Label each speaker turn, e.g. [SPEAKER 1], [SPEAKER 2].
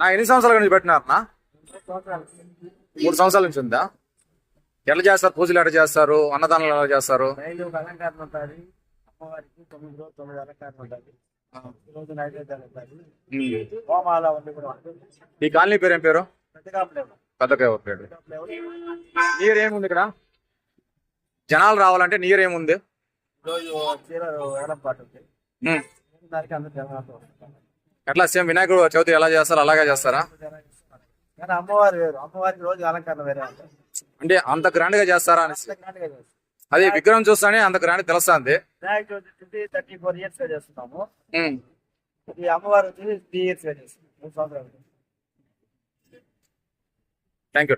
[SPEAKER 1] నా ఎన్ని సంవత్సరాల నుంచి పెట్టినారనా మూడు సంవత్సరాల నుంచి ఉందా? ఎట్లా చేస్తారు? పూజలు ఎట్లా చేస్తారు? అన్నదానాలు ఎలా చేస్తారు?
[SPEAKER 2] ఈ
[SPEAKER 1] కాలనీ పేరు ఏం పేరు?
[SPEAKER 2] లేవు
[SPEAKER 1] నీరు ఏముంది ఇక్కడ? జనాలు రావాలంటే నీరు ఏముంది?
[SPEAKER 2] దానికి అందరు.
[SPEAKER 1] ఎట్లా సేమ్ వినాయకుడు చవితి ఎలా చేస్తారు? అలాగే చేస్తారా.
[SPEAKER 2] కానీ అమ్మవారు వేరు. అమ్మవారికి రోజు అలంకరణ వేరే
[SPEAKER 1] అంటే. అంత గ్రాండ్గా చేస్తారా అనేసి. అదే విగ్రహం చూస్తానే అంత గ్రాండ్ తెలుస్తుంది.
[SPEAKER 2] వినాయక చవితి థర్టీ ఫోర్ ఇయర్స్గా చేస్తున్నాము. ఈ అమ్మవారు వచ్చి త్రీ ఇయర్స్గా చేస్తున్నాం మూడు సంవత్సరాలు.
[SPEAKER 1] Thank you